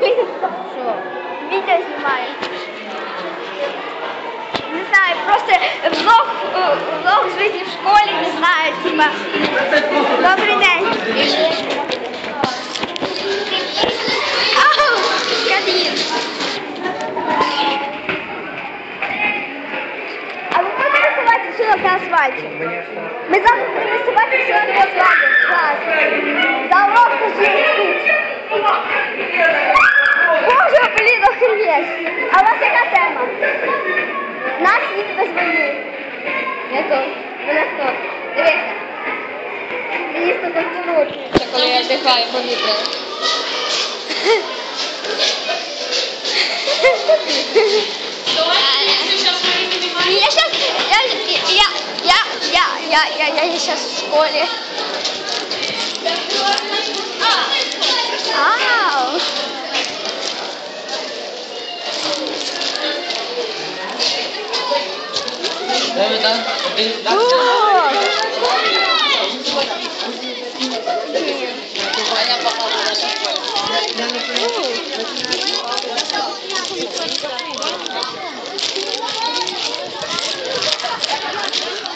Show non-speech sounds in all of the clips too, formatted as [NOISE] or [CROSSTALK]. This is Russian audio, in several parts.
Що? Відео знімаю. Не знаю, просто влог, е, влог з житті в школі, не знаю, типа. Добрий день. А ви будете рисувати на асфальті? Ми завтра будемо рисувати вчинок на асфальті. Клас. За урок пошли. Боже, Сергійович, а у вас яка тема? Наш світ без війни. Я тут. Вона тут. Дивися. Мені тут зручно. Це коли я вдихаю повітря. Я сейчас, я, я, я, я, я, я, я сейчас в школе. Ау.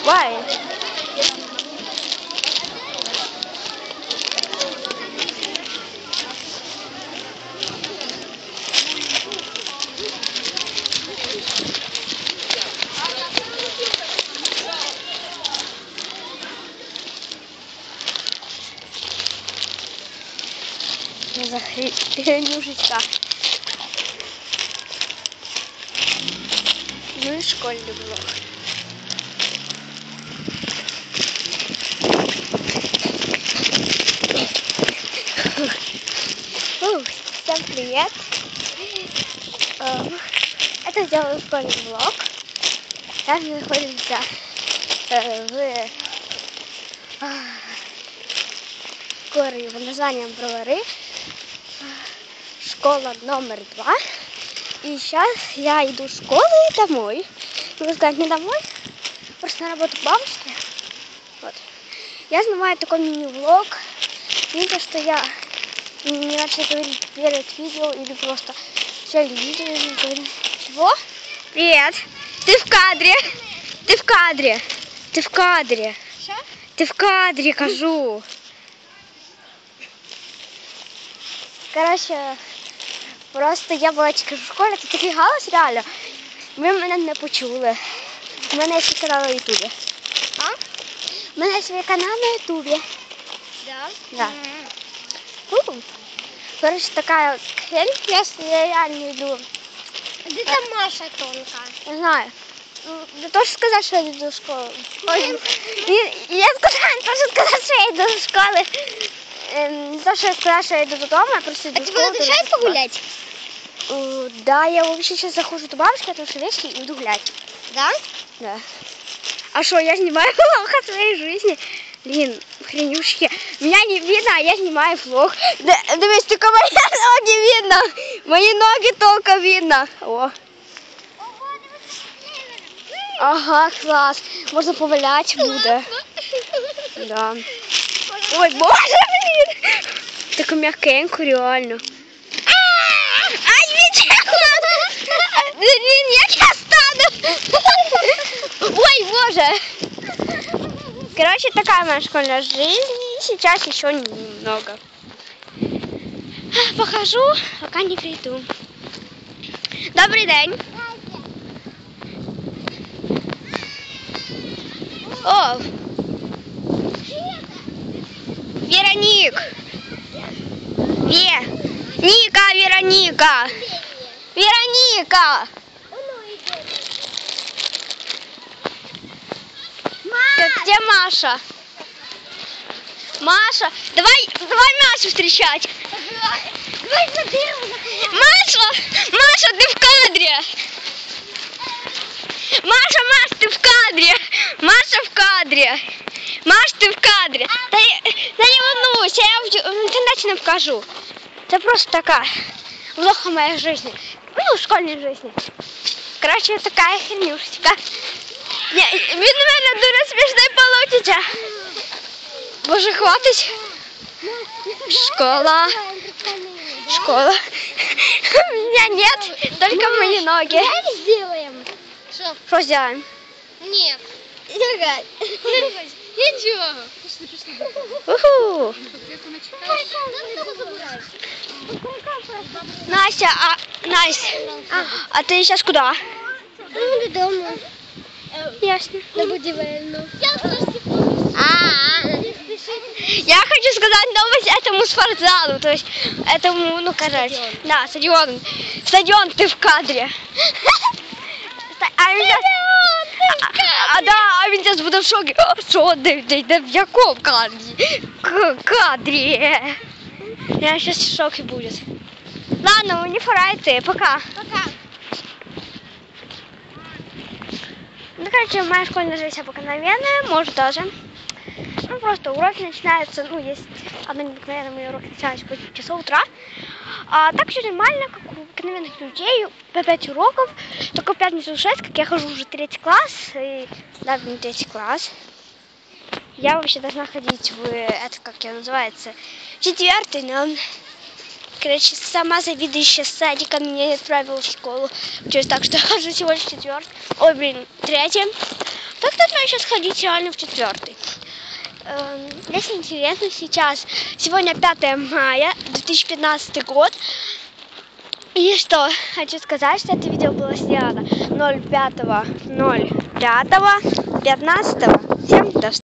Why? Нюшечка. Ну и школьный блок. Ну, всем привет! Э, это сделал школьный блок. Сейчас мы находимся э, в а, горы под названием Бровары. Школа номер два. И сейчас я иду в школу и домой. Можно сказать, не домой, просто на работу к бабушке. Вот. Я снимаю такой мини-влог. Видите, что я не начала говорить перед видео или просто все видео не говорю. Чего? Привет. Ты в кадре. Ты в кадре. Ты в кадре. Ты в кадре, кажу. Коротше, Просто я була тільки в школі, це такий галас реально. Ви мене не почули. У мене є свій канал на Ютубі. А? У мене є свій канал на Ютубі. Да? Да. Угу. Короче, такая вот хрень, я реально йду. Де там Маша тонкая? Не знаю. Да теж сказав, що я иду в школу. Ой, я, я що сказать, что я йду до школи. Не то, що я сказала, я йду додому, я просто йду А тебе дуже погулять? Да, я вообще сейчас захожу до бабушки, потому что вещи и иду гулять. Да? Да. А что, я снимаю влог о своей жизни? Блин, хренюшки. Меня не видно, а я снимаю влог. Да, дивись, только мои [LAUGHS] ноги видно. Мои ноги только видно. О. Ага, класс. Можно повалять буде. Да. Ой, боже, блин. Так м'якенько, реально. Ай! Блін, як я стану? [LAUGHS] Ой, боже. Короче, такая моя школьная жизнь. Сейчас еще немного. Похожу, пока не приду. Добрий день. О! Вероник! Ве! Ника, Вероника! Вероника! Г- Где Маша? Маша, давай, давай Машу встречать. Давай дерево Маша, Маша, ты в кадре. Маша, Маша, ты в кадре. Маша в кадре. Маш, ти в кадрі. Та, я- та не волнуйся, я в, в інтернеті не покажу. Це просто така влога моей жизни. Ну, школьной жизни. Короче, такая хернюшечка. Не, від мене дуже смішний получиться. Боже, хватить. Школа. Школа. [LAUGHS] Меня нет, только мои ноги. Давай сделаем. Что? Что сделаем? Нет. Ничего. Уху. Настя, а, Настя, а ты сейчас куда? Ну, додому. Ясно. На будівельну. Я А, хочу сказать новость этому спортзалу, то есть этому, ну, короче, да, стадион. Стадион, ты в кадре. [LAUGHS] А а, а, да, а він зараз буде в шокі. «О, Що, де, де, де, в якому кадрі? К- кадрі. Я сейчас в шоке будет. Ладно, не пора идти, пока. Пока. Ну, короче, моя школьная жизнь обыкновенная, может даже. Ну, просто уроки начинаются, ну, есть обыкновенно мои уроки начинаются в 8 часов утра. а так все нормально, как у обыкновенных людей, по 5 уроков. Только в пятницу в 6, как я хожу уже третий класс, и да, не третий класс. Я вообще должна ходить в, это как его называется, четвертый, но Короче, сама завидующая садика меня отправила в школу. Через так, что я хожу всего лишь четвертый. Ой, блин, третий. Так должна сейчас ходить реально в четвертый. Эм, Если интересно, сейчас, сегодня 5 мая, 2015 год. И что, хочу сказать, что это видео было снято 05 05 15 Всем до встречи.